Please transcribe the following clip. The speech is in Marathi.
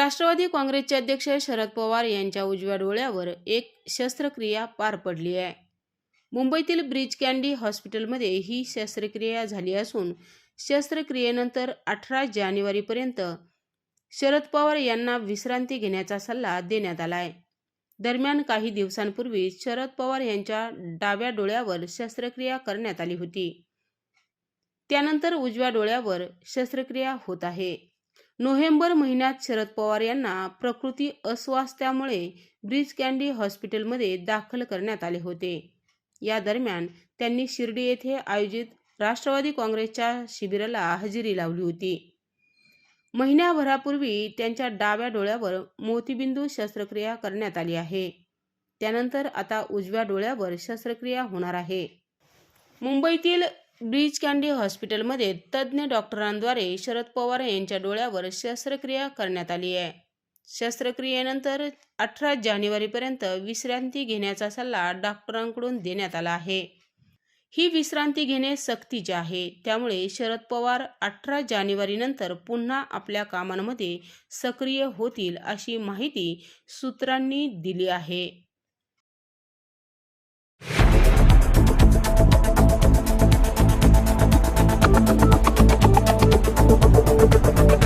राष्ट्रवादी काँग्रेसचे अध्यक्ष शरद पवार यांच्या उजव्या डोळ्यावर एक शस्त्रक्रिया पार पडली आहे. मुंबईतील ब्रिज कॅन्डी हॉस्पिटलमध्ये ही शस्त्रक्रिया झाली असून शस्त्रक्रियेनंतर अठरा जानेवारीपर्यंत शरद पवार यांना विश्रांती घेण्याचा सल्ला देण्यात आला आहे. दरम्यान काही दिवसांपूर्वी शरद पवार यांच्या डाव्या डोळ्यावर शस्त्रक्रिया करण्यात आली होती. त्यानंतर उजव्या डोळ्यावर शस्त्रक्रिया होत आहे. नोव्हेंबर महिन्यात शरद पवार यांना प्रकृती अस्वास्थ्यामुळे ब्रिज कॅन्डी हॉस्पिटलमध्ये दाखल करण्यात आले होते. या दरम्यान त्यांनी शिर्डी येथे आयोजित राष्ट्रवादी काँग्रेसच्या शिबिराला हजेरी लावली होती. महिन्याभरापूर्वी त्यांच्या डाव्या डोळ्यावर मोतीबिंदू शस्त्रक्रिया करण्यात आली आहे. त्यानंतर आता उजव्या डोळ्यावर शस्त्रक्रिया होणार आहे. मुंबईतील ब्रीज कॅन्डी हॉस्पिटलमध्ये तज्ज्ञ डॉक्टरांद्वारे शरद पवार यांच्या डोळ्यावर शस्त्रक्रिया करण्यात आली आहे. शस्त्रक्रियेनंतर अठरा जानेवारीपर्यंत विश्रांती घेण्याचा सल्ला डॉक्टरांकडून देण्यात आला आहे. ही विश्रांती घेणे सक्तीचे आहे. त्यामुळे शरद पवार अठरा जानेवारीनंतर पुन्हा आपल्या कामांमध्ये सक्रिय होतील अशी माहिती सूत्रांनी दिली आहे.